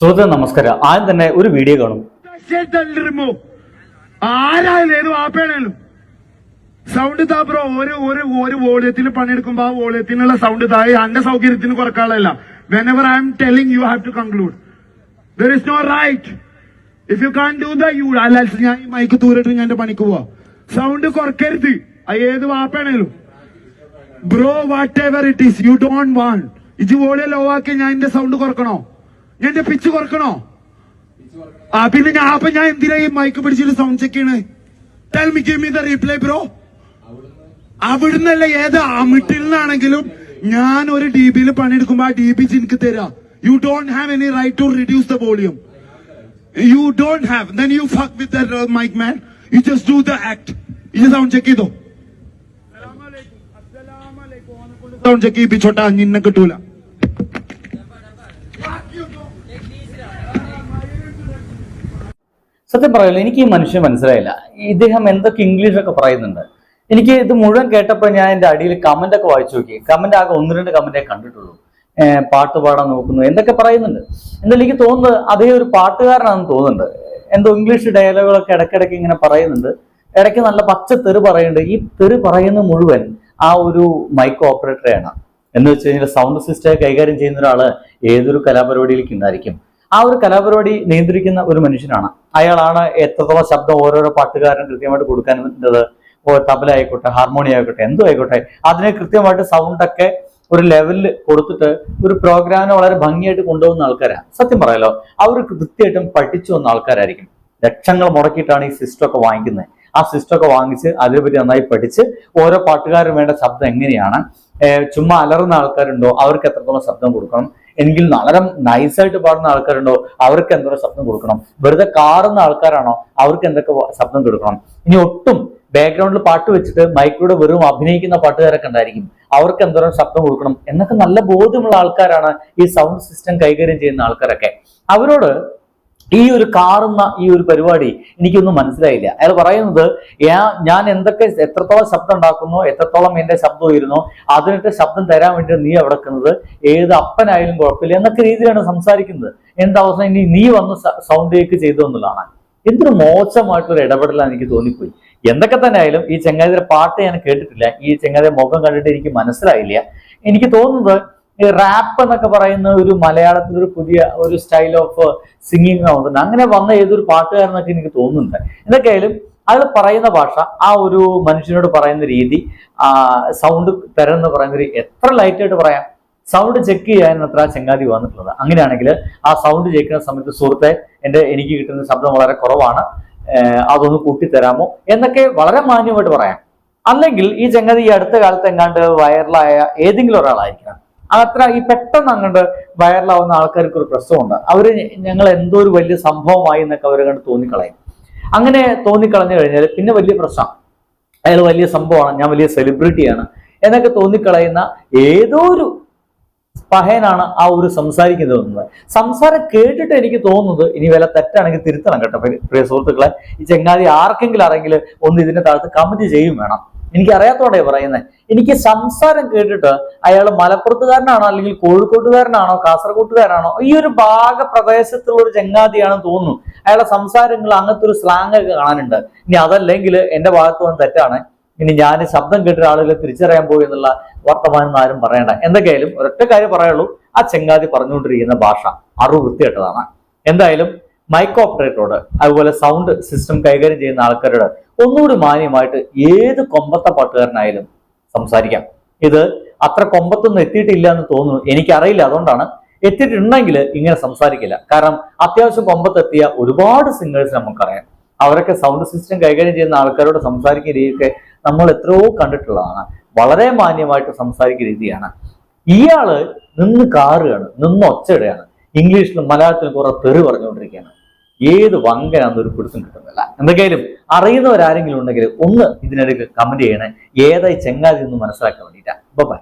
സുഹൃത്തെ നമസ്കാരം. ആദ്യം തന്നെ ഒരു വീഡിയോ കാണും. സൗണ്ട് താ ബ്രോ ഒരു ഒരു ഒരു വോളിയത്തിൽ പണിയെടുക്കുമ്പോ ആ വോളിയത്തിനുള്ള സൗണ്ട് താഴെ എന്റെ സൗകര്യത്തിന് കുറക്കാളല്ല whenever I am telling you have to conclude there is no right if you can do the you അല്ല ഞാൻ ഈ മൈക്ക് ദൂരിട്ട് ഞാൻ എന്റെ പണിക്ക് പോവാ. സൗണ്ട് കുറക്കരുത്. ഏത് വാപ്പയാണേലും. Bro whatever it is you don't want ഇത് വോളിയ ലോ ആക്കി ഞാൻ എന്റെ സൗണ്ട് കുറക്കണോ? എന്റെ പിച്ച് കുറക്കണോ? ആ പിന്നെ ഞാൻ അപ്പൊ ഞാൻ എന്തിനാ ഈ മൈക്ക് പിടിച്ചിട്ട് സൗണ്ട് ചെക്ക് ചെയ്യണേ? Tell me give me the reply bro അവിടുന്നല്ല ഏത് അമിട്ടിൽ നിന്നാണെങ്കിലും ഞാൻ ഒരു ഡി ബിയിൽ പണിയെടുക്കുമ്പോ ആ ഡി ബി എനിക്ക് തരാം. You don't have any right to reduce the volume you don't have then you fuck with mic man you just do the act ഇത് സൗണ്ട് ചെക്ക് ചെയ്തോ? സൗണ്ട് ചെക്ക് ചെയ്യിപ്പിച്ചോട്ടാ നിന്നെ കിട്ടൂല. സത്യം പറയുള്ളൂ എനിക്ക് ഈ മനുഷ്യൻ മനസ്സിലായില്ല. ഇദ്ദേഹം എന്തൊക്കെ ഇംഗ്ലീഷൊക്കെ പറയുന്നുണ്ട്. എനിക്ക് ഇത് മുഴുവൻ കേട്ടപ്പോൾ ഞാൻ എന്റെ അടിയിൽ കമന്റ് ഒക്കെ വായിച്ചു നോക്കി. കമന്റ് ആകെ ഒന്ന് രണ്ട് കമന്റേ കണ്ടിട്ടുള്ളൂ. പാട്ട് പാടാൻ നോക്കുന്നു എന്തൊക്കെ പറയുന്നുണ്ട്. എന്തായാലും എനിക്ക് തോന്നുന്നത് അതേ ഒരു പാട്ടുകാരനാണെന്ന് തോന്നുന്നുണ്ട്. എന്തോ ഇംഗ്ലീഷ് ഡയലോഗുകളൊക്കെ ഇടയ്ക്കിടയ്ക്ക് ഇങ്ങനെ പറയുന്നുണ്ട്. ഇടയ്ക്ക് നല്ല പച്ച തെറി പറയുന്നുണ്ട്. ഈ തെറി പറയുന്ന മുഴുവൻ ആ ഒരു മൈക്ക് ഓപ്പറേറ്ററെയാണ് എന്ന് വെച്ച് കഴിഞ്ഞാൽ സൗണ്ട് സിസ്റ്റം കൈകാര്യം ചെയ്യുന്ന ഒരാൾ ഏതൊരു കലാപരിപാടിയിലേക്ക് ഉണ്ടായിരിക്കും. ആ ഒരു കലാപരിപാടി നിയന്ത്രിക്കുന്ന ഒരു മനുഷ്യനാണ്. അയാളാണ് എത്രത്തോളം ശബ്ദം ഓരോരോ പാട്ടുകാരൻ കൃത്യമായിട്ട് കൊടുക്കാനുള്ളത്. ഓ തബല ആയിക്കോട്ടെ ഹാർമോണിയം ആയിക്കോട്ടെ എന്തോ ആയിക്കോട്ടെ. അതിനെ കൃത്യമായിട്ട് സൗണ്ടൊക്കെ ഒരു ലെവലിൽ കൊടുത്തിട്ട് ഒരു പ്രോഗ്രാമിനെ വളരെ ഭംഗിയായിട്ട് കൊണ്ടുപോകുന്ന ആൾക്കാരാണ് സത്യം പറയാലോ അവർ കൃത്യമായിട്ടും പഠിച്ചു വന്ന ആൾക്കാരായിരിക്കും. ലക്ഷങ്ങൾ മുടക്കിയിട്ടാണ് ഈ സിസ്റ്റം ഒക്കെ വാങ്ങിക്കുന്നത്. ആ സിസ്റ്റം ഒക്കെ വാങ്ങിച്ച് അതിനെപ്പറ്റി നന്നായി പഠിച്ച് ഓരോ പാട്ടുകാരും വേണ്ട ശബ്ദം എങ്ങനെയാണ് ചുമ്മാ അലറുന്ന ആൾക്കാരുണ്ടോ അവർക്ക് എത്രത്തോളം ശബ്ദം കൊടുക്കണം എങ്കിൽ വളരെ നൈസായിട്ട് പാടുന്ന ആൾക്കാരുണ്ടോ? അവർക്ക് എന്തൊരു ശബ്ദം കൊടുക്കണം? വെറുതെ കാറുന്ന ആൾക്കാരാണോ? അവർക്ക് എന്തൊക്കെ ശബ്ദം കൊടുക്കണം? ഇനി ഒട്ടും ബാക്ക്ഗ്രൗണ്ടിൽ പാട്ട് വെച്ചിട്ട് മൈക്കിലൂടെ വെറും അഭിനയിക്കുന്ന പാട്ടുകാരൊക്കെ ഉണ്ടായിരിക്കും. അവർക്ക് എന്തോരം ശബ്ദം കൊടുക്കണം? എന്നൊക്കെ നല്ല ബോധ്യമുള്ള ആൾക്കാരാണ് ഈ സൗണ്ട് സിസ്റ്റം കൈകാര്യം ചെയ്യുന്ന ആൾക്കാരൊക്കെ. അവരോട് ഈ ഒരു കാറുന്ന ഈ ഒരു പരിപാടി എനിക്കൊന്നും മനസ്സിലായില്ല. അയാൾ പറയുന്നത് ഞാൻ എന്തൊക്കെ എത്രത്തോളം ശബ്ദം ഉണ്ടാക്കുന്നു എത്രത്തോളം എന്റെ ശബ്ദം ഉയരുന്നു അതിനിട്ട് ശബ്ദം തരാൻ വേണ്ടി നീ അവിടെ നിൽക്കുന്നത് ഏത് അപ്പനായാലും കുഴപ്പമില്ല എന്നൊക്കെ രീതിയിലാണ് സംസാരിക്കുന്നത്. എന്താ അവസ്ഥ ഇനി നീ വന്ന് സൗണ്ട് കേക്ക് ചെയ്തു എന്നുള്ളതാണ്. എന്തൊരു മോശമായിട്ടുള്ള ഇടപെടലാണ് എനിക്ക് തോന്നിപ്പോയി. എന്തൊക്കെ തന്നെ ആയാലും ഈ ചെങ്ങാതിരെ പാട്ട് ഞാൻ കേട്ടിട്ടില്ല. ഈ ചെങ്ങാതിരെ മുഖം കണ്ടിട്ട് എനിക്ക് മനസ്സിലായില്ല. എനിക്ക് തോന്നുന്നത് ഈ റാപ്പ് എന്നൊക്കെ പറയുന്ന ഒരു മലയാളത്തിൽ ഒരു പുതിയ ഒരു സ്റ്റൈൽ ഓഫ് സിംഗിങ് ആവുന്നുണ്ട് അങ്ങനെ വന്ന ഏതൊരു പാട്ടുകാരനൊക്കെ എനിക്ക് തോന്നുന്നുണ്ട്. എന്തൊക്കെയായാലും അയാൾ പറയുന്ന ഭാഷ ആ ഒരു മനുഷ്യനോട് പറയുന്ന രീതി ആ സൗണ്ട് തരുന്ന പറയുന്ന രീതി എത്ര ലൈറ്റായിട്ട് പറയാം. സൗണ്ട് ചെക്ക് ചെയ്യാൻ അത്ര ചങ്ങാതി വന്നിട്ടുള്ളത്. അങ്ങനെയാണെങ്കിൽ ആ സൗണ്ട് ചെക്കുന്ന സമയത്ത് സുഹൃത്തെ എന്റെ എനിക്ക് കിട്ടുന്ന ശബ്ദം വളരെ കുറവാണ്. അതൊന്ന് കൂട്ടിത്തരാമോ? എന്നൊക്കെ വളരെ മാന്യമായിട്ട് പറയാം. അല്ലെങ്കിൽ ഈ ചങ്ങാതി ഈ അടുത്ത കാലത്ത് എങ്ങാണ്ട് വൈറലായ ഏതെങ്കിലും ഒരാളായിരിക്കണം അത്ര ഈ പെട്ടെന്ന് അങ്ങോട്ട് വൈറലാവുന്ന ആൾക്കാർക്ക് ഒരു പ്രശ്നമുണ്ട്. അവർ ഞങ്ങൾ എന്തോ ഒരു വലിയ സംഭവമായി എന്നൊക്കെ അവരെ കണ്ട് തോന്നിക്കളയും. അങ്ങനെ തോന്നിക്കളഞ്ഞു കഴിഞ്ഞാൽ പിന്നെ വലിയ പ്രശ്നം. അയാൾ വലിയ സംഭവമാണ് ഞാൻ വലിയ സെലിബ്രിറ്റിയാണ് എന്നൊക്കെ തോന്നിക്കളയുന്ന ഏതോ ഒരു പഹയനാണ് ആ ഒരു സംസാരിക്കുന്നത് സംസാരം കേട്ടിട്ട് എനിക്ക് തോന്നുന്നത് ഇനി വില തെറ്റാണെങ്കിൽ തിരുത്തണം കേട്ടോ പ്രിയ സുഹൃത്തുക്കളെ. ഈ ചെങ്ങാതി ആർക്കെങ്കിലും ആരെങ്കിലും ഒന്ന് ഇതിന്റെ താഴത്ത് കമന്റ് ചെയ്യും വേണം. എനിക്ക് അറിയാത്തോടെ പറയുന്നത് എനിക്ക് സംസാരം കേട്ടിട്ട് അയാൾ മലപ്പുറത്തുകാരനാണോ അല്ലെങ്കിൽ കോഴിക്കോട്ടുകാരനാണോ കാസർഗോട്ടുകാരനാണോ ഈ ഒരു ഭാഗ പ്രദേശത്തുള്ള ഒരു ചെങ്ങാതിയാണെന്ന് തോന്നുന്നു. അയാളുടെ സംസാരങ്ങൾ അങ്ങനത്തെ ഒരു സ്ലാങ് ഒക്കെ കാണാനുണ്ട്. ഇനി അതല്ലെങ്കിൽ എന്റെ ഭാഗത്ത് വന്ന് തെറ്റാണ്. ഇനി ഞാൻ ശബ്ദം കേട്ടിട്ട് ആളുകളെ തിരിച്ചറിയാൻ പോയി എന്നുള്ള വർത്തമാനം ആരും പറയണ്ട. എന്തൊക്കെയായാലും ഒരൊറ്റ കാര്യം പറയുള്ളൂ ആ ചെങ്ങാതി പറഞ്ഞുകൊണ്ടിരിക്കുന്ന ഭാഷ അറിവ് വൃത്തികെട്ടതാണ്. എന്തായാലും മൈക്ക് ഓപ്പറേറ്ററോട് അതുപോലെ സൗണ്ട് സിസ്റ്റം കൈകാര്യം ചെയ്യുന്ന ആൾക്കാരോട് ഒന്നുകൂടി മാന്യമായിട്ട് ഏത് കൊമ്പത്തെ പാട്ടുകാരനായാലും സംസാരിക്കാം. ഇത് അത്ര കൊമ്പത്തൊന്നും എത്തിയിട്ടില്ല എന്ന് തോന്നുന്നു. എനിക്കറിയില്ല. അതുകൊണ്ടാണ് എത്തിയിട്ടുണ്ടെങ്കിൽ ഇങ്ങനെ സംസാരിക്കില്ല. കാരണം അത്യാവശ്യം കൊമ്പത്തെത്തിയ ഒരുപാട് സിംഗേഴ്സ് നമുക്കറിയാം. അവരൊക്കെ സൗണ്ട് സിസ്റ്റം കൈകാര്യം ചെയ്യുന്ന ആൾക്കാരോട് സംസാരിക്കുന്ന രീതിയൊക്കെ നമ്മൾ എത്രയോ കണ്ടിട്ടുള്ളതാണ്. വളരെ മാന്യമായിട്ട് സംസാരിക്കുന്ന രീതിയാണ്. ഇയാൾ നിന്ന് കാറുകയാണ് നിന്ന് ഒച്ചയിടുകയാണ് ഇംഗ്ലീഷിലും മലയാളത്തിലും കുറെ തെറി പറഞ്ഞുകൊണ്ടിരിക്കുകയാണ്. ഏത് വങ്കനാന്ന് ഒരു പിടുത്തം കിട്ടുന്നില്ല എന്തൊക്കെയായാലും അറിയുന്നവരാരെങ്കിലും ഉണ്ടെങ്കിൽ ഒന്ന് ഇതിനിടയ്ക്ക് കമന്റ് ചെയ്യണേ. ഏതായി ചെങ്ങാതി എന്ന് മനസ്സിലാക്കാൻ വേണ്ടിയിട്ടാണ് ബൈ